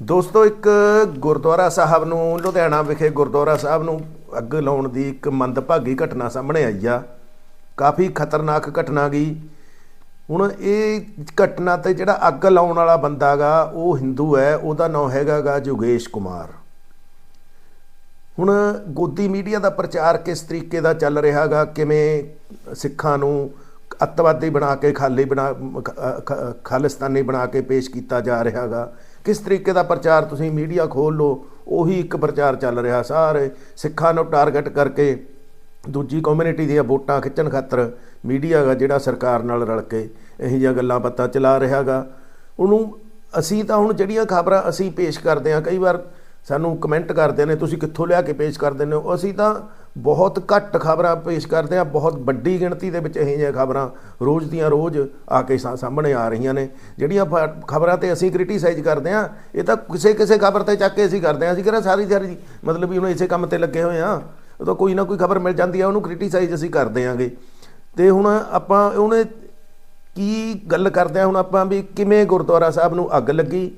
ਦੋਸਤੋ, ਇੱਕ ਗੁਰਦੁਆਰਾ ਸਾਹਿਬ ਨੂੰ, ਲੁਧਿਆਣਾ ਵਿਖੇ ਗੁਰਦੁਆਰਾ ਸਾਹਿਬ ਨੂੰ ਅੱਗ ਲਾਉਣ ਦੀ ਇੱਕ ਮੰਦਭਾਗੀ ਘਟਨਾ ਸਾਹਮਣੇ ਆਈ ਆ। ਕਾਫੀ ਖਤਰਨਾਕ ਘਟਨਾ ਗਈ ਹੁਣ ਇਹ ਘਟਨਾ ਤੇ ਜਿਹੜਾ ਅੱਗ ਲਾਉਣ ਵਾਲਾ ਬੰਦਾ ਗਾ, ਉਹ ਹਿੰਦੂ ਹੈ, ਉਹਦਾ ਨਾਮ ਹੈਗਾ ਗਾ ਜੋਗੇਸ਼ ਕੁਮਾਰ। ਹੁਣ ਗੋਦੀ ਮੀਡੀਆ ਦਾ ਪ੍ਰਚਾਰ ਕਿਸ ਤਰੀਕੇ ਦਾ ਚੱਲ ਰਿਹਾਗਾ ਕਿਵੇਂ ਸਿੱਖਾਂ ਨੂੰ ਅੱਤਵਾਦੀ ਬਣਾ ਕੇ, ਖਾਲੀ ਬਣਾ ਖਾਲਿਸਤਾਨੀ ਬਣਾ ਕੇ ਪੇਸ਼ ਕੀਤਾ ਜਾ ਰਿਹਾਗਾ ਕਿਸ ਤਰੀਕੇ ਦਾ ਪ੍ਰਚਾਰ ਤੁਸੀਂ ਮੀਡੀਆ ਖੋਲ ਲਓ, ਉਹੀ ਇੱਕ ਪ੍ਰਚਾਰ ਚੱਲ ਰਿਹਾ ਸਾਰੇ ਸਿੱਖਾਂ ਨੂੰ ਟਾਰਗੇਟ ਕਰਕੇ ਦੂਜੀ ਕਮਿਊਨਿਟੀ ਦੀਆਂ ਵੋਟਾਂ ਖਿੱਚਣ ਖਾਤਰ ਮੀਡੀਆ ਗਾ ਜਿਹੜਾ ਸਰਕਾਰ ਨਾਲ ਰਲ ਕੇ ਇਹੋ ਜਿਹੀਆਂ ਗੱਲਾਂ ਪਤਾ ਚਲਾ ਰਿਹਾਗਾ। ਉਹਨੂੰ ਅਸੀਂ ਤਾਂ ਹੁਣ ਜਿਹੜੀਆਂ ਖਬਰਾਂ ਅਸੀਂ ਪੇਸ਼ ਕਰਦੇ ਹਾਂ, ਕਈ ਵਾਰ ਸਾਨੂੰ ਕਮੈਂਟ ਕਰਦੇ ਨੇ, ਤੁਸੀਂ ਕਿੱਥੋਂ ਲਿਆ ਕੇ ਪੇਸ਼ ਕਰਦੇ ਨੇ, ਅਸੀਂ ਤਾਂ ਬਹੁਤ ਘੱਟ ਖਬਰਾਂ ਪੇਸ਼ ਕਰਦੇ ਹਾਂ ਬਹੁਤ ਵੱਡੀ ਗਿਣਤੀ ਦੇ ਵਿੱਚ ਇਹ ਜਿਹੀਆਂ ਖਬਰਾਂ ਰੋਜ਼ ਦੀਆਂ ਰੋਜ਼ ਆ ਕੇ ਸਾਹਮਣੇ ਆ ਰਹੀਆਂ ਨੇ। ਜਿਹੜੀਆਂ ਖਬਰਾਂ ਤੇ ਅਸੀਂ ਕ੍ਰਿਟੀਸਾਈਜ਼ ਕਰਦੇ ਹਾਂ ਇਹ ਤਾਂ ਕਿਸੇ ਕਿਸੇ ਖਬਰ ਤੇ ਚੱਕ ਕੇ ਅਸੀਂ ਕਰਦੇ ਹਾਂ ਅਸੀਂ ਕਿਹੜਾ ਸਾਰੀ ਸਾਰੀ ਮਤਲਬ ਵੀ ਹੁਣ ਇਸੇ ਕੰਮ ਤੇ ਲੱਗੇ ਹੋਏ ਆ। ਉਦੋਂ ਕੋਈ ਨਾ ਕੋਈ ਖਬਰ ਮਿਲ ਜਾਂਦੀ ਆ, ਉਹਨੂੰ ਕ੍ਰਿਟੀਸਾਈਜ਼ ਅਸੀਂ ਕਰਦੇ ਆਂਗੇ। ਤੇ ਹੁਣ ਆਪਾਂ ਉਹਨੇ ਕੀ ਗੱਲ ਕਰਦੇ ਆ, ਹੁਣ ਆਪਾਂ ਵੀ ਕਿਵੇਂ ਗੁਰਦੁਆਰਾ ਸਾਹਿਬ ਨੂੰ ਅੱਗ ਲੱਗੀ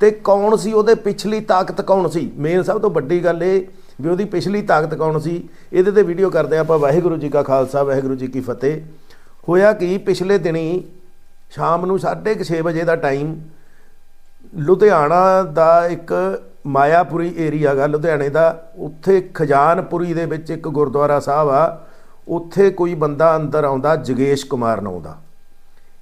ਤੇ ਕੌਣ ਸੀ ਉਹਦੇ ਪਿਛਲੀ ਤਾਕਤ ਕੌਣ ਸੀ? ਮੇਨ ਸਭ ਤੋਂ ਵੱਡੀ ਗੱਲ ਇਹ ਵੀ ਉਹਦੀ ਪਿਛਲੀ ਤਾਕਤ ਕੌਣ ਸੀ? ਇਹਦੇ ਤੇ ਵੀਡੀਓ ਕਰਦੇ ਆ ਆਪਾਂ। ਵਾਹਿਗੁਰੂ ਜੀ ਕਾ ਖਾਲਸਾ, ਵਾਹਿਗੁਰੂ ਜੀ ਕੀ ਫਤਿਹ। ਹੋਇਆ ਕਿ? ਪਿਛਲੇ ਦਿਨੀ ਸ਼ਾਮ ਨੂੰ 6:30 ਵਜੇ ਦਾ ਟਾਈਮ ਲੁਧਿਆਣਾ ਦਾ ਇੱਕ ਮਾਇਆਪੁਰੀ ਏਰੀਆ ਗਾ, ਲੁਧਿਆਣੇ ਦਾ। ਉੱਥੇ ਖਜ਼ਾਨਪੁਰੀ ਦੇ ਵਿੱਚ ਇੱਕ ਗੁਰਦੁਆਰਾ ਸਾਹਿਬ ਆ। ਉੱਥੇ ਕੋਈ ਬੰਦਾ ਅੰਦਰ ਆਉਂਦਾ, ਜਗੇਸ਼ ਕੁਮਾਰ ਨਾਂ ਦਾ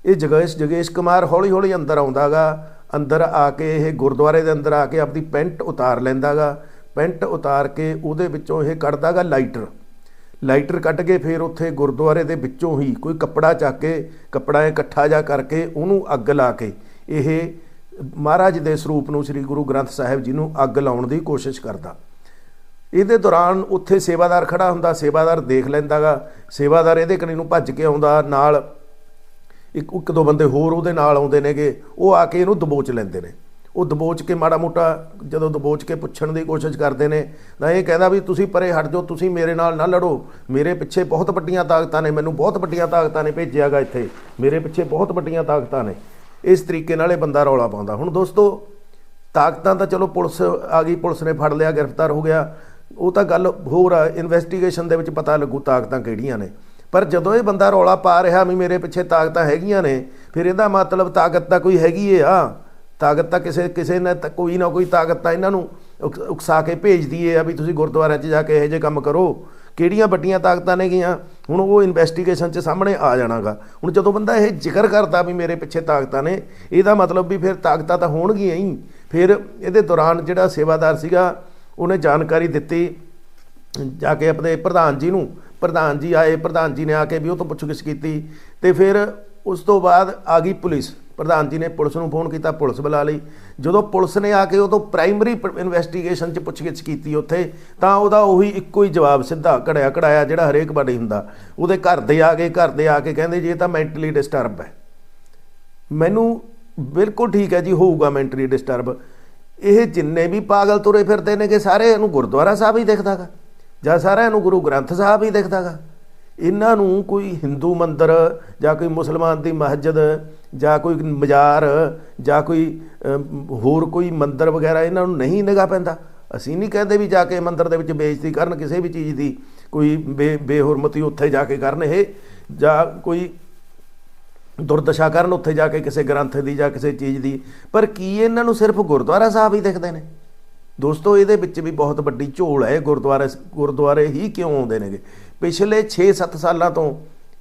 ਇਹ ਜਗੇਸ਼ ਜਗੇਸ਼ ਕੁਮਾਰ ਹੌਲੀ ਹੌਲੀ ਅੰਦਰ ਆਉਂਦਾਗਾ ਅੰਦਰ ਆ ਕੇ ਇਹ ਗੁਰਦੁਆਰੇ ਦੇ ਅੰਦਰ ਆ ਕੇ ਆਪਣੀ ਪੈਂਟ ਉਤਾਰ ਲੈਂਦਾਗਾ ਪੈਂਟ ਉਤਾਰ ਕੇ ਉਹਦੇ ਵਿੱਚੋਂ ਇਹ ਕੱਢਦਾਗਾ ਲਾਈਟਰ। ਲਾਈਟਰ ਕੱਢ ਕੇ ਫਿਰ ਉੱਥੇ ਗੁਰਦੁਆਰੇ ਦੇ ਵਿੱਚੋਂ ਹੀ ਕੋਈ ਕੱਪੜਾ ਚੱਕ ਕੇ, ਕੱਪੜਾ ਇਕੱਠਾ ਜਾ ਕਰਕੇ ਉਹਨੂੰ ਅੱਗ ਲਾ ਕੇ, ਇਹ ਮਹਾਰਾਜ ਦੇ ਸਰੂਪ ਨੂੰ ਸ੍ਰੀ ਗੁਰੂ ਗ੍ਰੰਥ ਸਾਹਿਬ ਜੀ ਨੂੰ ਅੱਗ ਲਾਉਣ ਦੀ ਕੋਸ਼ਿਸ਼ ਕਰਦਾ। ਇਹਦੇ ਦੌਰਾਨ ਉੱਥੇ ਸੇਵਾਦਾਰ ਖੜਾ ਹੁੰਦਾ, ਸੇਵਾਦਾਰ ਦੇਖ ਲੈਂਦਾਗਾ। ਸੇਵਾਦਾਰ ਇਹਦੇ ਕਨੀ ਨੂੰ ਭੱਜ ਕੇ ਆਉਂਦਾ, ਨਾਲ ਇੱਕ ਇੱਕ ਦੋ ਬੰਦੇ ਹੋਰ ਉਹਦੇ ਨਾਲ ਆਉਂਦੇ ਨੇਗੇ। ਉਹ ਆ ਕੇ ਇਹਨੂੰ ਦਬੋਚ ਲੈਂਦੇ ਨੇ। ਉਹ ਦਬੋਚ ਕੇ ਮਾੜਾ ਮੋਟਾ ਜਦੋਂ ਦਬੋਚ ਕੇ ਪੁੱਛਣ ਦੀ ਕੋਸ਼ਿਸ਼ ਕਰਦੇ ਨੇ, ਤਾਂ ਇਹ ਕਹਿੰਦਾ ਵੀ ਤੁਸੀਂ ਪਰੇ ਹਟ ਜਾਓ, ਤੁਸੀਂ ਮੇਰੇ ਨਾਲ ਨਾ ਲੜੋ। ਮੇਰੇ ਪਿੱਛੇ ਬਹੁਤ ਵੱਡੀਆਂ ਤਾਕਤਾਂ ਨੇ, ਮੈਨੂੰ ਬਹੁਤ ਵੱਡੀਆਂ ਤਾਕਤਾਂ ਨੇ ਭੇਜਿਆਗਾ ਇੱਥੇ। ਮੇਰੇ ਪਿੱਛੇ ਬਹੁਤ ਵੱਡੀਆਂ ਤਾਕਤਾਂ ਨੇ। ਇਸ ਤਰੀਕੇ ਨਾਲ ਇਹ ਬੰਦਾ ਰੌਲਾ ਪਾਉਂਦਾ। ਹੁਣ ਦੋਸਤੋ, ਤਾਕਤਾਂ ਤਾਂ ਚਲੋ ਪੁਲਿਸ ਆ ਗਈ, ਪੁਲਿਸ ਨੇ ਫੜ ਲਿਆ, ਗ੍ਰਿਫਤਾਰ ਹੋ ਗਿਆ। ਉਹ ਤਾਂ ਗੱਲ ਹੋਰ ਆ ਇਨਵੈਸਟੀਗੇਸ਼ਨ ਦੇ ਵਿੱਚ ਪਤਾ ਲੱਗੂ ਤਾਕਤਾਂ ਕਿਹੜੀਆਂ ਨੇ। ਪਰ ਜਦੋਂ ਇਹ ਬੰਦਾ ਰੌਲਾ ਪਾ ਰਿਹਾ ਵੀ ਮੇਰੇ ਪਿੱਛੇ ਤਾਕਤਾਂ ਹੈਗੀਆਂ ਨੇ, ਫਿਰ ਇਹਦਾ ਮਤਲਬ ਤਾਕਤ ਤਾਂ ਕੋਈ ਹੈਗੀ ਏ ਆ ਤਾਕਤ ਤਾਂ ਕਿਸੇ ਕਿਸੇ ਨੇ ਤਾਂ ਕੋਈ ਨਾ ਕੋਈ ਤਾਕਤ ਤਾਂ ਇਹਨਾਂ ਨੂੰ ਉਕਸਾ ਕੇ ਭੇਜਦੀ ਏ ਆ ਵੀ ਤੁਸੀਂ ਗੁਰਦੁਆਰਿਆਂ 'ਚ ਜਾ ਕੇ ਇਹੋ ਜਿਹੇ ਕੰਮ ਕਰੋ। ਕਿਹੜੀਆਂ ਵੱਡੀਆਂ ਤਾਕਤਾਂ ਨੇ ਗੀਆਂ ਹੁਣ ਉਹ ਇਨਵੈਸਟੀਗੇਸ਼ਨ 'ਚ ਸਾਹਮਣੇ ਆ ਜਾਣਾਗਾ। ਹੁਣ ਜਦੋਂ ਬੰਦਾ ਇਹ ਜ਼ਿਕਰ ਕਰਦਾ ਵੀ ਮੇਰੇ ਪਿੱਛੇ ਤਾਕਤਾਂ ਨੇ, ਇਹਦਾ ਮਤਲਬ ਵੀ ਫਿਰ ਤਾਕਤਾਂ ਤਾਂ ਹੋਣਗੀਆਂ ਹੀ। ਫਿਰ ਇਹਦੇ ਦੌਰਾਨ ਜਿਹੜਾ ਸੇਵਾਦਾਰ ਸੀਗਾ, ਉਹਨੇ ਜਾਣਕਾਰੀ ਦਿੱਤੀ। ਜਾ ਕੇ ਆਪਣੇ ਪ੍ਰਧਾਨ ਜੀ ਨੂੰ, ਪ੍ਰਧਾਨ ਜੀ ਆਏ, ਪ੍ਰਧਾਨ ਜੀ ਨੇ ਆ ਕੇ ਵੀ ਉਹ ਤੋਂ ਪੁੱਛਗਿੱਛ ਕੀਤੀ। ਤੇ ਫਿਰ ਉਸ ਤੋਂ ਬਾਅਦ ਆ ਗਈ ਪੁਲਿਸ। ਪ੍ਰਧਾਨ ਜੀ ਨੇ ਪੁਲਿਸ ਨੂੰ ਫੋਨ ਕੀਤਾ, ਪੁਲਿਸ ਬੁਲਾ ਲਈ। ਜਦੋਂ ਪੁਲਿਸ ਨੇ ਆ ਕੇ ਉਦੋਂ ਤੋਂ ਪ੍ਰਾਇਮਰੀ ਇਨਵੈਸਟੀਗੇਸ਼ਨ 'ਚ ਪੁੱਛਗਿੱਛ ਕੀਤੀ ਉੱਥੇ, ਤਾਂ ਉਹਦਾ ਉਹੀ ਇੱਕੋ ਹੀ ਜਵਾਬ ਸਿੱਧਾ ਘੜਿਆ ਘੜਾਇਆ ਜਿਹੜਾ ਹਰੇਕ ਵਾਰੀ ਹੁੰਦਾ। ਉਹਦੇ ਘਰ ਦੇ ਆ ਕੇ ਘਰ ਦੇ ਆ ਕੇ ਕਹਿੰਦੇ, ਜੀ ਇਹ ਤਾਂ ਮੈਂਟਲੀ ਡਿਸਟਰਬ ਹੈ। ਮੈਨੂੰ ਬਿਲਕੁਲ ਠੀਕ ਹੈ ਜੀ, ਹੋਊਗਾ ਮੈਂਟਲੀ ਡਿਸਟਰਬ। ਇਹ ਜਿੰਨੇ ਵੀ ਪਾਗਲ ਤੁਰੇ ਫਿਰਦੇ ਨੇ ਨੇਗੇ, ਸਾਰੇ ਇਹਨੂੰ ਗੁਰਦੁਆਰਾ ਸਾਹਿਬ ਹੀ ਦਿਖਦਾਗਾ, ਜਾਂ ਸਾਰਿਆਂ ਨੂੰ ਗੁਰੂ ਗ੍ਰੰਥ ਸਾਹਿਬ ਹੀ ਦਿਖਦਾਗਾ। ਇਹਨਾਂ ਨੂੰ ਕੋਈ ਹਿੰਦੂ ਮੰਦਰ ਜਾਂ ਕੋਈ ਮੁਸਲਮਾਨ ਦੀ ਮਸਜਿਦ ਜਾਂ ਕੋਈ ਮਜ਼ਾਰ, ਜਾਂ ਕੋਈ ਹੋਰ ਕੋਈ ਮੰਦਰ ਵਗੈਰਾ ਇਹਨਾਂ ਨੂੰ ਨਹੀਂ ਨਿਗਾ ਪੈਂਦਾ। ਅਸੀਂ ਨਹੀਂ ਕਹਿੰਦੇ ਵੀ ਜਾ ਕੇ ਮੰਦਰ ਦੇ ਵਿੱਚ ਬੇਇੱਜ਼ਤੀ ਕਰਨ, ਕਿਸੇ ਵੀ ਚੀਜ਼ ਦੀ ਕੋਈ ਬੇ, ਬੇਹੁਰਮਤੀ ਉੱਥੇ ਜਾ ਕੇ ਕਰਨ ਇਹ, ਜਾਂ ਕੋਈ ਦੁਰਦਸ਼ਾ ਕਰਨ ਉੱਥੇ ਜਾ ਕੇ ਕਿਸੇ ਗ੍ਰੰਥ ਦੀ ਜਾਂ ਕਿਸੇ ਚੀਜ਼ ਦੀ। ਪਰ ਕੀ ਇਹਨਾਂ ਨੂੰ ਸਿਰਫ ਗੁਰਦੁਆਰਾ ਸਾਹਿਬ ਹੀ ਦਿਖਦੇ ਨੇ? ਦੋਸਤੋ, ਇਹਦੇ ਵਿੱਚ ਵੀ ਬਹੁਤ ਵੱਡੀ ਝੋਲ ਹੈ। ਗੁਰਦੁਆਰੇ ਗੁਰਦੁਆਰੇ ਹੀ ਕਿਉਂ ਆਉਂਦੇ ਨੇਗੇ? ਪਿਛਲੇ 6-7 ਸਾਲਾਂ ਤੋਂ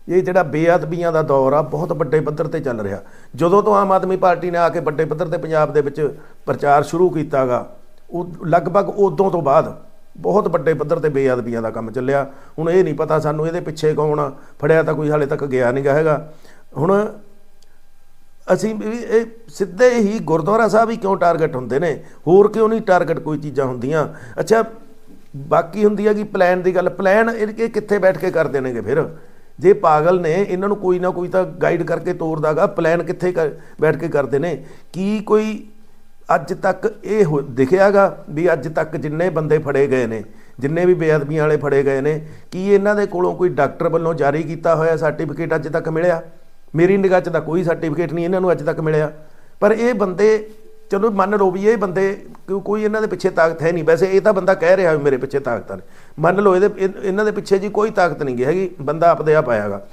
ਇਹ ਜਿਹੜਾ ਬੇਅਦਬੀਆਂ ਦਾ ਦੌਰ ਆ, ਬਹੁਤ ਵੱਡੇ ਪੱਧਰ ਤੇ ਚੱਲ ਰਿਹਾ। ਜਦੋਂ ਤੋਂ ਆਮ ਆਦਮੀ ਪਾਰਟੀ ਨੇ ਆ ਕੇ ਵੱਡੇ ਪੱਧਰ ਤੇ ਪੰਜਾਬ ਦੇ ਵਿੱਚ ਪ੍ਰਚਾਰ ਸ਼ੁਰੂ ਕੀਤਾਗਾ ਉਹ ਲਗਭਗ ਉਦੋਂ ਤੋਂ ਬਾਅਦ ਬਹੁਤ ਵੱਡੇ ਪੱਧਰ ਤੇ ਬੇਅਦਬੀਆਂ ਦਾ ਕੰਮ ਚੱਲਿਆ। ਹੁਣ ਇਹ ਨਹੀਂ ਪਤਾ ਸਾਨੂੰ ਇਹਦੇ ਪਿੱਛੇ ਕੌਣ ਆ, ਫੜਿਆ ਤਾਂ ਕੋਈ ਹਾਲੇ ਤੱਕ ਗਿਆ ਨਹੀਂਗਾ ਹੈਗਾ। ਹੁਣ ਅਸੀਂ ਵੀ, ਇਹ ਸਿੱਧੇ ਹੀ ਗੁਰਦੁਆਰਾ ਸਾਹਿਬ ਹੀ ਕਿਉਂ ਟਾਰਗੇਟ ਹੁੰਦੇ ਨੇ? ਹੋਰ ਕਿਉਂ ਨਹੀਂ ਟਾਰਗੇਟ ਕੋਈ ਚੀਜ਼ਾਂ ਹੁੰਦੀਆਂ? ਅੱਛਾ, ਬਾਕੀ ਹੁੰਦੀ ਹੈ ਕਿ ਪਲਾਨ ਦੀ ਗੱਲ, ਪਲਾਨ ਇਹ ਇਹ ਕਿੱਥੇ ਬੈਠ ਕੇ ਕਰਦੇ ਨੇਗੇ ਫਿਰ? ਜੇ ਪਾਗਲ ਨੇ ਇਹਨਾਂ ਨੂੰ ਕੋਈ ਨਾ ਕੋਈ ਤਾਂ ਗਾਈਡ ਕਰਕੇ ਤੋਰਦਾਗਾ ਪਲਾਨ ਕਿੱਥੇ ਕਰ- ਬੈਠ ਕੇ ਕਰਦੇ ਨੇ। ਕੀ ਕੋਈ ਅੱਜ ਤੱਕ ਇਹ ਹੋ- ਦਿਖਿਆਗਾ ਵੀ ਅੱਜ ਤੱਕ ਜਿੰਨੇ ਬੰਦੇ ਫੜੇ ਗਏ ਨੇ, ਜਿੰਨੇ ਵੀ ਬੇਅਦਬੀਆਂ ਵਾਲੇ ਫੜੇ ਗਏ ਨੇ, ਕੀ ਇਹਨਾਂ ਦੇ ਕੋਲੋਂ ਕੋਈ ਡਾਕਟਰ ਵੱਲੋਂ ਜਾਰੀ ਕੀਤਾ ਹੋਇਆ ਸਰਟੀਫਿਕੇਟ ਅੱਜ ਤੱਕ ਮਿਲਿਆ? ਮੇਰੀ ਨਿਗਾਹ 'ਚ ਤਾਂ ਕੋਈ ਸਰਟੀਫਿਕੇਟ ਨਹੀਂ ਇਹਨਾਂ ਨੂੰ ਅੱਜ ਤੱਕ ਮਿਲਿਆ। ਪਰ ਇਹ ਬੰਦੇ ਚਲੋ ਮੰਨ ਲਓ ਵੀ ਇਹ ਬੰਦੇ ਕੋ- ਕੋਈ ਇਹਨਾਂ ਦੇ ਪਿੱਛੇ ਤਾਕਤ ਹੈ ਨਹੀਂ। ਵੈਸੇ ਇਹ ਤਾਂ ਬੰਦਾ ਕਹਿ ਰਿਹਾ ਵੀ ਮੇਰੇ ਪਿੱਛੇ ਤਾਕਤਾਂ ਨੇ। ਮੰਨ ਲਓ ਇਹਦੇ ਇਹਨਾਂ ਦੇ ਪਿੱਛੇ ਜੀ ਕੋਈ ਤਾਕਤ ਨਹੀਂ ਗਈ ਹੈਗੀ। ਬੰਦਾ ਆਪਦੇ ਆਪ ਆਇਆਗਾ।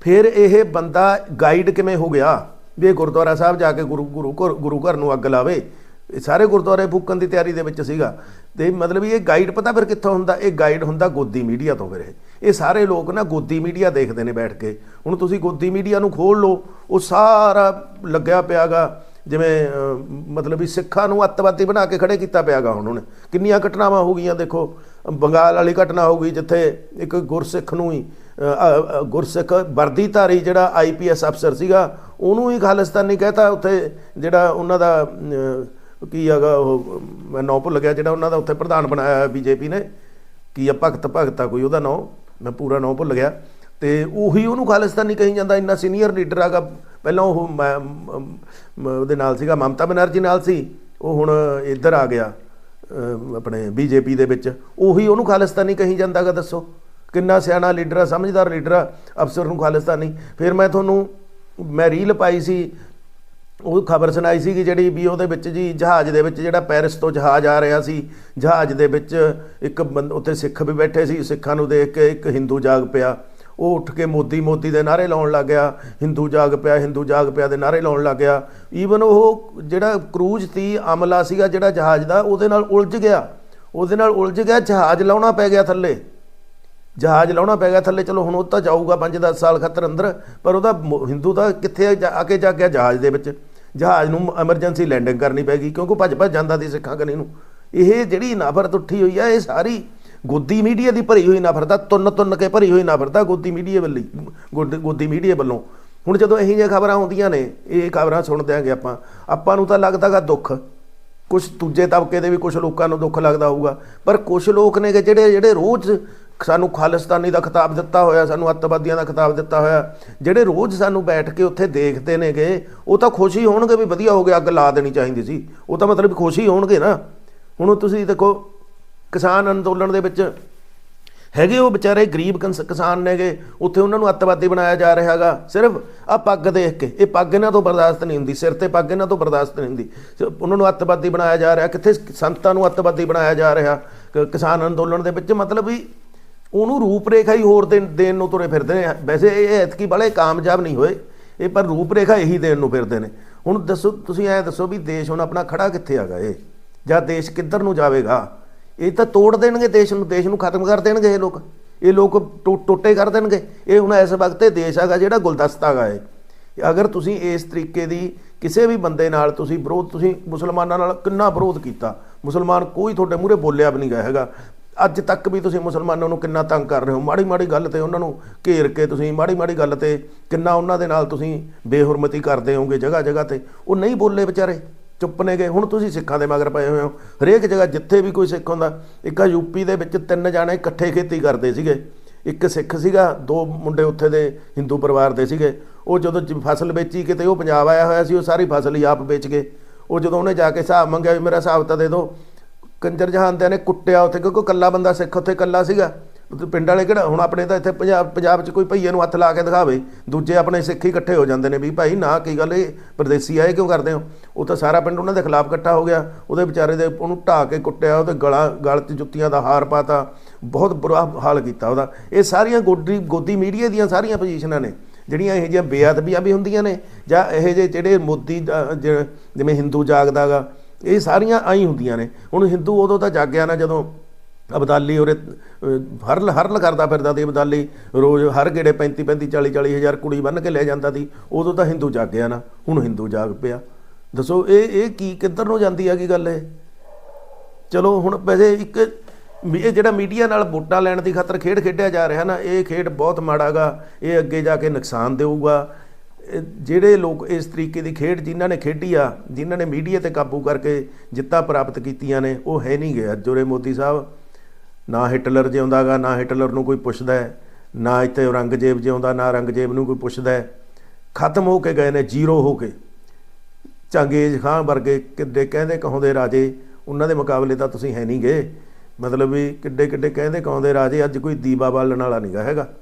ਫਿਰ ਇਹ ਬੰਦਾ ਗਾਈਡ ਕਿਵੇਂ ਹੋ ਗਿਆ? ਵੀ ਇਹ ਗੁਰਦੁਆਰਾ ਸਾਹਿਬ ਜਾ ਕੇ ਗੁਰੂ ਗੁਰੂ ਘਰ ਗੁਰੂ ਘਰ ਨੂੰ ਅੱਗ ਲਾਵੇ। ਇਹ ਸਾਰੇ ਗੁਰਦੁਆਰੇ ਫੂਕਣ ਦੀ ਤਿਆਰੀ ਦੇ ਵਿੱਚ ਸੀਗਾ। ਤੇ ਮਤਲਬ ਵੀ ਇਹ ਗਾਈਡ ਪਤਾ ਫਿਰ ਕਿੱਥੋਂ ਹੁੰਦਾ? ਇਹ ਗਾਈਡ ਹੁੰਦਾ ਗੋਦੀ ਮੀਡੀਆ ਤੋਂ ਫਿਰ ਇਹ। ਇਹ ਸਾਰੇ ਲੋਕ ਨਾ ਗੋਦੀ ਮੀਡੀਆ ਦੇਖਦੇ ਨੇ ਬੈਠ ਕੇ। ਹੁਣ ਤੁਸੀਂ ਗੋਦੀ ਮੀਡੀਆ ਨੂੰ ਖੋਲ ਲਓ, ਉਹ ਸਾਰਾ ਲੱਗਿਆ ਪਿਆਗਾ। ਜਿਵੇਂ ਮਤਲਬ ਵੀ ਸਿੱਖਾਂ ਨੂੰ ਅੱਤਵਾਦੀ ਬਣਾ ਕੇ ਖੜੇ ਕੀਤਾ ਪਿਆਗਾ ਹੁਣ ਉਹਨੇ। ਕਿੰਨੀਆਂ ਘਟਨਾਵਾਂ ਹੋ ਗਈਆਂ, ਦੇਖੋ। ਬੰਗਾਲ ਵਾਲੀ ਘਟਨਾ ਹੋ ਗਈ, ਜਿੱਥੇ ਇੱਕ ਗੁਰਸਿੱਖ ਨੂੰ ਹੀ ਗੁਰਸਿੱਖ ਵਰਦੀਧਾਰੀ ਜਿਹੜਾ ਆਈਪੀਐਸ ਅਫਸਰ ਸੀਗਾ, ਉਹਨੂੰ ਹੀ ਖਾਲਿਸਤਾਨੀ ਕਹਤਾ। ਉੱਥੇ ਜਿਹੜਾ ਉਹਨਾਂ ਦਾ ਕੀ ਹੈਗਾ ਉਹ, ਮੈਂ ਨਾਂ ਭੁੱਲ ਗਿਆ, ਜਿਹੜਾ ਉਹਨਾਂ ਦਾ ਉੱਥੇ ਪ੍ਰਧਾਨ ਬਣਾਇਆ ਬੀਜੇਪੀ ਨੇ। ਕੀ ਆ, ਭਗਤ ਭਗਤਾ, ਕੋਈ ਉਹਦਾ ਨਾਂ? ਮੈਂ ਪੂਰਾ ਨਾਂ ਭੁੱਲ ਗਿਆ। ਤੇ ਉਹੀ ਉਹਨੂੰ ਖਾਲਿਸਤਾਨੀ ਕਹੀ ਜਾਂਦਾ, ਇੰਨਾ ਸੀਨੀਅਰ ਲੀਡਰ ਹੈਗਾ। ਪਹਿਲਾਂ ਉਹ ਮੈਂ- ਉਹਦੇ ਨਾਲ ਸੀਗਾ, ਮਮਤਾ ਬਨਰਜੀ ਨਾਲ ਸੀ। ਉਹ ਹੁਣ ਇੱਧਰ ਆ ਗਿਆ, ਅਹ, ਆਪਣੇ ਬੀਜੇਪੀ ਦੇ ਵਿੱਚ। ਉਹੀ ਉਹਨੂੰ ਖਾਲਿਸਤਾਨੀ ਕਹੀ ਜਾਂਦਾਗਾ ਦੱਸੋ। ਕਿੰਨਾ ਸਿਆਣਾ ਲੀਡਰ ਆ, ਸਮਝਦਾਰ ਲੀਡਰ ਆ, ਅਫਸਰ ਨੂੰ ਖਾਲਿਸਤਾਨੀ। ਫਿਰ ਮੈਂ ਤੁਹਾਨੂੰ, ਮੈਂ ਰੀਲ ਪਾਈ ਸੀ, ਉਹ ਖਬਰ ਸੁਣਾਈ ਸੀ ਕਿ ਜਿਹੜੀ ਵੀ ਉਹਦੇ ਵਿੱਚ ਜੀ, ਜਹਾਜ਼ ਦੇ ਵਿੱਚ ਜਿਹੜਾ ਪੈਰਿਸ ਤੋਂ ਜਹਾਜ਼ ਆ ਰਿਹਾ ਸੀ। ਜਹਾਜ਼ ਦੇ ਵਿੱਚ ਇੱਕ ਬੰਦ- ਉੱਥੇ ਸਿੱਖ ਵੀ ਬੈਠੇ ਸੀ, ਸਿੱਖਾਂ ਨੂੰ ਦੇਖ ਕੇ ਇੱਕ ਹਿੰਦੂ ਜਾਗ ਪਿਆ। ਉਹ ਉੱਠ ਕੇ ਮੋਦੀ ਮੋਦੀ ਦੇ ਨਾਰੇ ਲਾਉਣ ਲੱਗ ਗਿਆ, ਹਿੰਦੂ ਜਾਗ ਪਿਆ, ਹਿੰਦੂ ਜਾਗ ਪਿਆ ਦੇ ਨਾਰੇ ਲਾਉਣ ਲੱਗ ਗਿਆ। ਈਵਨ ਉਹ ਜਿਹੜਾ ਕਰੂਜ਼ ਸੀ ਅਮਲਾ ਸੀਗਾ ਜਿਹੜਾ ਜਹਾਜ਼ ਦਾ, ਉਹਦੇ ਨਾਲ ਉਲਝ ਗਿਆ। ਉਹਦੇ ਨਾਲ ਉਲਝ ਗਿਆ, ਜਹਾਜ਼ ਲਾਉਣਾ ਪੈ ਗਿਆ ਥੱਲੇ। ਜਹਾਜ਼ ਲਾਉਣਾ ਪੈ ਗਿਆ ਥੱਲੇ, ਚਲੋ ਹੁਣ ਉਹ ਤਾਂ ਜਾਊਗਾ 5-10 ਸਾਲ ਖਤਰ ਅੰਦਰ, ਪਰ ਉਹਦਾ ਮ- ਹਿੰਦੂ ਤਾਂ ਕਿੱਥੇ ਜਾ- ਆ ਕੇ ਜਾ ਗਿਆ ਜਹਾਜ਼ ਦੇ ਵਿੱਚ। ਜਹਾਜ਼ ਨੂੰ ਐਮਰਜੈਂਸੀ ਲੈਂਡਿੰਗ ਕਰਨੀ ਪੈ ਗਈ, ਕਿਉਂਕਿ ਭੱਜ ਭੱਜ ਜਾਂਦਾ ਸੀ ਸਿੱਖਾਂ ਕਨੀ ਨੂੰ। ਇਹ ਜਿਹੜੀ ਨਫ਼ਰਤ ਉੱਠੀ ਹੋਈ ਆ, ਇਹ ਸਾਰੀ ਗੋਦੀ ਮੀਡੀਆ ਦੀ ਭਰੀ ਹੋਈ ਨਫ਼ਰਤ ਆ ਤੁੰਨ ਤੁੰਨ ਕੇ ਭਰੀ ਹੋਈ ਨਫ਼ਰਤ ਆ ਗੋਦੀ ਮੀਡੀਆ ਵੱਲੀ ਗੋਦ- ਗੋਦੀ ਮੀਡੀਆ ਵੱਲੋਂ। ਹੁਣ ਜਦੋਂ ਇਹੋ ਜਿਹੀਆਂ ਖਬਰਾਂ ਆਉਂਦੀਆਂ ਨੇ, ਇਹ ਖਬਰਾਂ ਸੁਣਦੇ ਆਂਗੇ ਆਪਾਂ। ਆਪਾਂ ਨੂੰ ਤਾਂ ਲੱਗਦਾਗਾ ਦੁੱਖ। ਕੁਝ ਦੂਜੇ ਤਬਕੇ ਦੇ ਵੀ ਕੁਝ ਲੋਕਾਂ ਨੂੰ ਦੁੱਖ ਲੱਗਦਾ ਹੋਊਗਾ। ਪਰ ਕੁਝ ਲੋਕ ਨੇ ਕਿ ਜਿਹੜੇ ਜਿਹੜੇ ਰੋਜ਼ ਸਾਨੂੰ ਖਾਲਿਸਤਾਨੀ ਦਾ ਖਿਤਾਬ ਦਿੱਤਾ ਹੋਇਆ, ਸਾਨੂੰ ਅੱਤਵਾਦੀਆਂ ਦਾ ਖਿਤਾਬ ਦਿੱਤਾ ਹੋਇਆ, ਜਿਹੜੇ ਰੋਜ਼ ਸਾਨੂੰ ਬੈਠ ਕੇ ਉੱਥੇ ਦੇਖਦੇ ਨੇਗੇ, ਉਹ ਤਾਂ ਖੁਸ਼ੀ ਹੋਣਗੇ ਵੀ ਵਧੀਆ ਹੋ ਗਿਆ, ਅੱਗ ਲਾ ਦੇਣੀ ਚਾਹੀਦੀ ਸੀ। ਉਹ ਤਾਂ ਮਤਲਬ ਖੁਸ਼ੀ ਹੋਣਗੇ ਨਾ। ਹੁਣ ਤੁਸੀਂ ਦੇਖੋ ਕਿਸਾਨ ਅੰਦੋਲਨ ਦੇ ਵਿੱਚ ਹੈਗੇ ਉਹ ਵਿਚਾਰੇ ਗਰੀਬ ਕਿਸ- ਕਿਸਾਨ ਨੇਗੇ, ਉੱਥੇ ਉਹਨਾਂ ਨੂੰ ਅੱਤਵਾਦੀ ਬਣਾਇਆ ਜਾ ਰਿਹਾ ਹੈਗਾ। ਸਿਰਫ ਆ ਪੱਗ ਦੇਖ ਕੇ, ਇਹ ਪੱਗ ਇਹਨਾਂ ਤੋਂ ਬਰਦਾਸ਼ਤ ਨਹੀਂ ਹੁੰਦੀ, ਸਿਰ ਤੇ ਪੱਗ ਇਹਨਾਂ ਤੋਂ ਬਰਦਾਸ਼ਤ ਨਹੀਂ ਹੁੰਦੀ। ਸਿਰਫ ਉਹਨਾਂ ਨੂੰ ਅੱਤਵਾਦੀ ਬਣਾਇਆ ਜਾ ਰਿਹਾ, ਕਿੱਥੇ ਸੰਤਾਂ ਨੂੰ ਅੱਤਵਾਦੀ ਬਣਾਇਆ ਜਾ ਰਿਹਾ। ਕ- ਕਿਸਾਨ ਅੰਦੋਲਨ ਦੇ ਵਿੱਚ ਮਤਲਬ ਵੀ ਉਹਨੂੰ ਰੂਪਰੇਖਾ ਹੀ ਹੋਰ ਦੇਣ ਦੇਣ ਨੂੰ ਤੁਰੇ ਫਿਰਦੇ ਨੇ। ਵੈਸੇ ਇਹ ਐਤਕੀ ਵਾਲੇ ਕਾਮਯਾਬ ਨਹੀਂ ਹੋਏ। ਇਹ ਪਰ ਰੂਪਰੇਖਾ ਇਹੀ ਦੇਣ ਨੂੰ ਫਿਰਦੇ ਨੇ। ਹੁਣ ਦੱਸੋ, ਤੁਸੀਂ ਐ ਦੱਸੋ ਵੀ ਦੇਸ਼ ਹੁਣ ਆਪਣਾ ਖੜਾ ਕਿੱਥੇ ਹੈਗਾ ਇਹ? ਜਾਂ ਦੇਸ਼ ਕਿੱਧਰ ਨੂੰ ਜਾਵੇਗਾ? ਇਹ ਤਾਂ ਤੋੜ ਦੇਣਗੇ ਦੇਸ਼ ਨੂੰ ਦੇਸ਼ ਨੂੰ ਖਤਮ ਕਰ ਦੇਣਗੇ ਇਹ ਲੋਕ। ਇਹ ਲੋਕ ਟੁ- ਟੁੱਟੇ ਕਰ ਦੇਣਗੇ। ਇਹ ਹੁਣ ਇਸ ਵਕਤ ਇਹ ਦੇਸ਼ ਹੈਗਾ ਜਿਹੜਾ ਗੁਲਦਸਤਾ ਹੈਗਾ ਇਹ। ਅਗਰ ਤੁਸੀਂ ਇਸ ਤਰੀਕੇ ਦੀ ਕਿਸੇ ਵੀ ਬੰਦੇ ਨਾਲ ਤੁਸੀਂ ਵਿਰੋਧ, ਤੁਸੀਂ ਮੁਸਲਮਾਨਾਂ ਨਾਲ ਕਿੰਨਾ ਵਿਰੋਧ ਕੀਤਾ? ਮੁਸਲਮਾਨ ਕੋਈ ਤੁਹਾਡੇ ਮੂਹਰੇ ਬੋਲਿਆ ਵੀ ਨਹੀਂ ਗਿਆ ਹੈਗਾ। ਅੱਜ ਤੱਕ ਵੀ ਤੁਸੀਂ ਮੁਸਲਮਾਨਾਂ ਨੂੰ ਕਿੰਨਾ ਤੰਗ ਕਰ ਰਹੇ ਹੋ? ਮਾੜੀ ਮਾੜੀ ਗੱਲ ਤੇ ਉਹਨਾਂ ਨੂੰ ਘੇਰ ਕੇ ਤੁਸੀਂ ਮਾੜੀ ਮਾੜੀ ਗੱਲ ਤੇ ਕਿੰਨਾ ਉਹਨਾਂ ਦੇ ਨਾਲ ਤੁਸੀਂ ਬੇਹੁਰਮਤੀ ਕਰਦੇ ਹੋਗੇ ਜਗ੍ਹਾ ਜਗ੍ਹਾ ਤੇ। ਉਹ ਨਹੀਂ ਬੋਲੇ ਵਿਚਾਰੇ। ਚੁੱਪ ਨੇ ਗਏ ਹੁਣ ਤੁਸੀਂ ਸਿੱਖਾਂ ਦੇ ਮਗਰ ਪਏ ਹੋਏ ਹੋ। ਹਰੇਕ ਜਗ੍ਹਾ ਜਿੱਥੇ ਵੀ ਕੋਈ ਸਿੱਖ ਹੁੰਦਾ, ਇੱਕ ਆ ਯੂਪੀ ਦੇ ਵਿੱਚ ਤਿੰਨ ਜਾਣੇ ਇਕੱਠੇ ਖੇਤੀ ਕਰਦੇ ਸੀਗੇ। ਇੱਕ ਸਿੱਖ ਸੀਗਾ, ਦੋ ਮੁੰਡੇ ਉੱਥੇ ਦੇ ਹਿੰਦੂ ਪਰਿਵਾਰ ਦੇ ਸੀਗੇ। ਉਹ ਜਦੋਂ ਜ- ਫਸਲ ਵੇਚੀ ਕਿਤੇ, ਉਹ ਪੰਜਾਬ ਆਇਆ ਹੋਇਆ ਸੀ, ਉਹ ਸਾਰੀ ਫਸਲ ਹੀ ਆਪ ਵੇਚ ਗਏ। ਉਹ ਜਦੋਂ ਉਹਨੇ ਜਾ ਕੇ ਹਿਸਾਬ ਮੰਗਿਆ ਵੀ ਮੇਰਾ ਹਿਸਾਬ ਤਾਂ ਦੇ ਦਿਓ ਕੰਜਰ ਜਹਾਨਦਿਆਂ ਨੇ ਕੁੱਟਿਆ ਉੱਥੇ, ਕਿਉਂਕਿ ਕੱਲਾ ਬੰਦਾ ਸਿੱਖ ਉੱਥੇ ਕੱਲਾ ਸੀਗਾ। ਪਿੰਡ ਵਾਲੇ ਕਿਹੜਾ, ਹੁਣ ਆਪਣੇ ਤਾਂ ਇੱਥੇ ਪੰਜਾਬ ਪੰਜਾਬ 'ਚ ਕੋਈ ਭਈਏ ਨੂੰ ਹੱਥ ਲਾ ਕੇ ਦਿਖਾਵੇ, ਦੂਜੇ ਆਪਣੇ ਸਿੱਖ ਹੀ ਇਕੱਠੇ ਹੋ ਜਾਂਦੇ ਨੇ ਵੀ ਭਾਈ ਨਾ ਕੀ ਗੱਲ ਇਹ ਪਰਦੇਸੀ ਆਏ ਕਿਉਂ ਕਰਦੇ ਹੋ? ਉਹ ਤਾਂ ਸਾਰਾ ਪਿੰਡ ਉਹਨਾਂ ਦੇ ਖਿਲਾਫ ਇਕੱਠਾ ਹੋ ਗਿਆ, ਉਹਦੇ ਵਿਚਾਰੇ ਦੇ ਉਹਨੂੰ ਢਾ ਕੇ ਕੁੱਟਿਆ, ਉਹਦੇ ਗਲਾ, ਗਲ 'ਚ ਜੁੱਤੀਆਂ ਦਾ ਹਾਰ ਪਾਤਾ ਬਹੁਤ ਬੁਰਾ ਹਾਲ ਕੀਤਾ ਉਹਦਾ। ਇਹ ਸਾਰੀਆਂ ਗੋਡੀ, ਗੋਦੀ ਮੀਡੀਆ ਦੀਆਂ ਸਾਰੀਆਂ ਪੋਜੀਸ਼ਨਾਂ ਨੇ, ਜਿਹੜੀਆਂ ਇਹੋ ਜਿਹੀਆਂ ਬੇਅਦਬੀਆਂ ਵੀ ਹੁੰਦੀਆਂ ਨੇ, ਜਾਂ ਇਹੋ ਜਿਹੇ ਜਿਹੜੇ ਮੋਦੀ ਜਿਵੇਂ ਹਿੰਦੂ ਜਾਗਦਾਗਾ ਇਹ ਸਾਰੀਆਂ ਆਈ ਹੁੰਦੀਆਂ ਨੇ। ਹੁਣ ਹਿੰਦੂ ਉਦੋਂ ਤਾਂ ਜਾਗਿਆ ਨਾ ਜਦੋਂ ਅਬਦਾਲੀ ਉਰੇ ਹਰਲ ਹਰਲ ਕਰਦਾ ਫਿਰਦਾ ਤੇ ਅਬਦਾਲੀ। ਰੋਜ਼ ਹਰ ਗੇੜੇ 35 35 40 40 ਹਜ਼ਾਰ ਕੁੜੀ ਬੰਨ ਕੇ ਲੈ ਜਾਂਦਾ ਸੀ। ਉਦੋਂ ਤਾਂ ਹਿੰਦੂ ਜਾਗਿਆ ਨਾ, ਹੁਣ ਹਿੰਦੂ ਜਾਗ ਪਿਆ। ਦੱਸੋ, ਇਹ ਇਹ ਕੀ, ਕਿੱਧਰ ਨੂੰ ਜਾਂਦੀ ਹੈਗੀ ਗੱਲ ਇਹ? ਚਲੋ, ਹੁਣ ਵੈਸੇ ਇੱਕ ਵੀ ਇਹ ਜਿਹੜਾ ਮੀਡੀਆ ਨਾਲ ਵੋਟਾਂ ਲੈਣ ਦੀ ਖਾਤਰ ਖੇਡ ਖੇਡਿਆ ਜਾ ਰਿਹਾ ਨਾ, ਇਹ ਖੇਡ ਬਹੁਤ ਮਾੜਾਗਾ ਇਹ ਅੱਗੇ ਜਾ ਕੇ ਨੁਕਸਾਨ ਦੇਊਗਾ। ਜਿਹੜੇ ਲੋਕ ਇਸ ਤਰੀਕੇ ਦੀ ਖੇਡ ਜਿਨ੍ਹਾਂ ਨੇ ਖੇਡੀ ਆ, ਜਿਨ੍ਹਾਂ ਨੇ ਮੀਡੀਆ ਤੇ ਕਾਬੂ ਕਰਕੇ ਜਿੱਤਾਂ ਪ੍ਰਾਪਤ ਕੀਤੀਆਂ ਨੇ, ਉਹ ਹੈ ਨਹੀਂ ਗਏ ਜੋਰੇ ਮੋਦੀ ਸਾਹਿਬ ਨਾ ਹਿਟਲਰ ਜਿਉਂਦਾਗਾ, ਨਾ ਹਿਟਲਰ ਨੂੰ ਕੋਈ ਪੁੱਛਦਾ ਹੈ, ਨਾ ਇੱਥੇ ਔਰੰਗਜ਼ੇਬ ਜਿਉਂਦਾ, ਨਾ ਔਰੰਗਜ਼ੇਬ ਨੂੰ ਕੋਈ ਪੁੱਛਦਾ ਹੈ। ਖਤਮ ਹੋ ਕੇ ਗਏ ਨੇ, ਜ਼ੀਰੋ ਹੋ ਕੇ। ਚੰਗੇਜ਼ ਖਾਨ ਵਰਗੇ ਕਿੱਡੇ ਕਹਿੰਦੇ ਕਹਾਉਂਦੇ ਰਾਜੇ, ਉਹਨਾਂ ਦੇ ਮੁਕਾਬਲੇ ਤਾਂ ਤੁਸੀਂ ਹੈ ਨਹੀਂ ਗਏ ਮਤਲਬ ਵੀ ਕਿੱਡੇ ਕਿੱਡੇ ਕਹਿੰਦੇ ਕਹਾਉਂਦੇ ਰਾਜੇ, ਅੱਜ ਕੋਈ ਦੀਵਾ ਬਾਲਣ ਵਾਲਾ ਨਹੀਂਗਾ ਹੈਗਾ।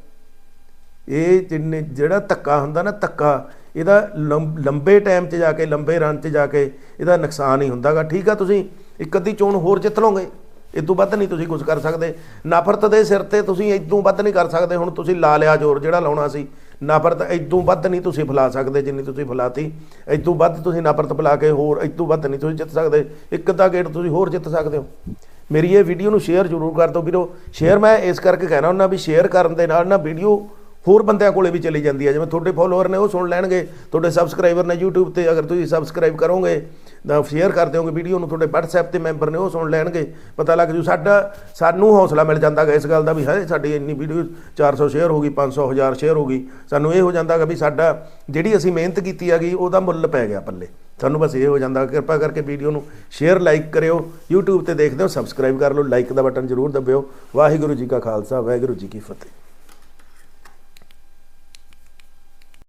ਇਹ ਜਿੰਨੇ ਜਿਹੜਾ ਧੱਕਾ ਹੁੰਦਾ ਨਾ, ਧੱਕਾ, ਇਹਦਾ ਲੰਬ- ਲੰਬੇ ਟਾਈਮ 'ਚ ਜਾ ਕੇ, ਲੰਬੇ ਰਨ 'ਚ ਜਾ ਕੇ ਇਹਦਾ ਨੁਕਸਾਨ ਹੀ ਹੁੰਦਾਗਾ। ਠੀਕ ਆ, ਤੁਸੀਂ ਇੱਕ ਅੱਧੀ ਚੋਣ ਹੋਰ ਜਿੱਤ ਲਓਗੇ। ਇਦੋਂ ਵੱਧ ਨਹੀਂ ਤੁਸੀਂ ਕੁਝ ਕਰ ਸਕਦੇ। ਨਫ਼ਰਤ ਦੇ ਸਿਰ ਤੇ ਤੁਸੀਂ ਇਦੋਂ ਵੱਧ ਨਹੀਂ ਕਰ ਸਕਦੇ। ਹੁਣ ਤੁਸੀਂ ਲਾ ਲਿਆ ਜ਼ੋਰ ਜਿਹੜਾ ਲਾਉਣਾ ਸੀ। ਨਫ਼ਰਤ ਇਦੋਂ ਵੱਧ ਨਹੀਂ ਤੁਸੀਂ ਫੈਲਾ ਸਕਦੇ ਜਿੰਨੀ ਤੁਸੀਂ ਫੈਲਾਤੀ। ਇਦੋਂ ਵੱਧ ਤੁਸੀਂ ਨਫ਼ਰਤ ਫੈਲਾ ਕੇ ਹੋਰ ਇਦੋਂ ਵੱਧ ਨਹੀਂ ਤੁਸੀਂ ਜਿੱਤ ਸਕਦੇ। ਇੱਕ ਅੱਧਾ ਗੇਟ ਤੁਸੀਂ ਹੋਰ ਜਿੱਤ ਸਕਦੇ ਹੋ। ਮੇਰੀ ਇਹ ਵੀਡੀਓ ਨੂੰ ਸ਼ੇਅਰ ਜ਼ਰੂਰ ਕਰ ਦਿਓ ਵੀਰੋ। ਸ਼ੇਅਰ ਮੈਂ ਇਸ ਕਰਕੇ ਕਹਿਣਾ ਹੁੰਦਾ ਵੀ ਸ਼ੇਅਰ ਕਰਨ ਦੇ ਨਾਲ ਨਾ ਵੀਡੀਓ ਹੋਰ ਬੰਦਿਆਂ ਕੋਲੇ ਵੀ ਚਲੀ ਜਾਂਦੀ ਹੈ। ਜਿਵੇਂ ਤੁਹਾਡੇ ਫੋਲੋਅਰ ਨੇ ਉਹ ਸੁਣ ਲੈਣਗੇ। ਤੁਹਾਡੇ ਸਬਸਕ੍ਰਾਈਬਰ ਨੇ YouTube ਤੇ ਅਗਰ ਤੁਸੀਂ ਸਬਸਕ੍ਰਾਈਬ ਕਰੋਗੇ ਸ਼ੇਅਰ ਕਰ ਦਿਓਗੇ ਵੀਡੀਓ ਨੂੰ, ਤੁਹਾਡੇ WhatsApp ਤੇ ਮੈਂਬਰ ਨੇ ਉਹ ਸੁਣ ਲੈਣਗੇ। ਪਤਾ ਲੱਗ ਜੂ ਸਾਡਾ, ਸਾਨੂੰ ਹੌਸਲਾ ਮਿਲ ਜਾਂਦਾਗਾ ਇਸ ਗੱਲ ਦਾ ਵੀ ਹੈ ਸਾਡੀ ਇੰਨੀ ਵੀਡੀਓ 400 ਸ਼ੇਅਰ ਹੋ ਗਈ 500 1000 ਸ਼ੇਅਰ ਹੋ ਗਈ। ਸਾਨੂੰ ਇਹ ਹੋ ਜਾਂਦਾਗਾ ਵੀ ਸਾਡਾ, ਜਿਹੜੀ ਅਸੀਂ ਮਿਹਨਤ ਕੀਤੀ ਹੈਗੀ, ਉਹਦਾ ਮੁੱਲ ਪੈ ਗਿਆ ਪੱਲੇ। ਸਾਨੂੰ ਬਸ ਇਹ ਹੋ ਜਾਂਦਾ, ਕਿਰਪਾ ਕਰਕੇ ਵੀਡੀਓ ਨੂੰ ਸ਼ੇਅਰ ਲਾਈਕ ਕਰਿਓ। YouTube ਤੇ ਦੇਖਦੇ ਹੋ ਸਬਸਕ੍ਰਾਈਬ ਕਰ ਲਓ ਲਾਈਕ ਦਾ ਬਟਨ ਜ਼ਰੂਰ ਦਬਿਓ। ਵਾਹਿਗੁਰੂ ਜੀ ਕਾ ਖਾਲਸਾ, ਵਾਹਿਗੁਰੂ ਜੀ ਕੀ ਫਤਿਹ।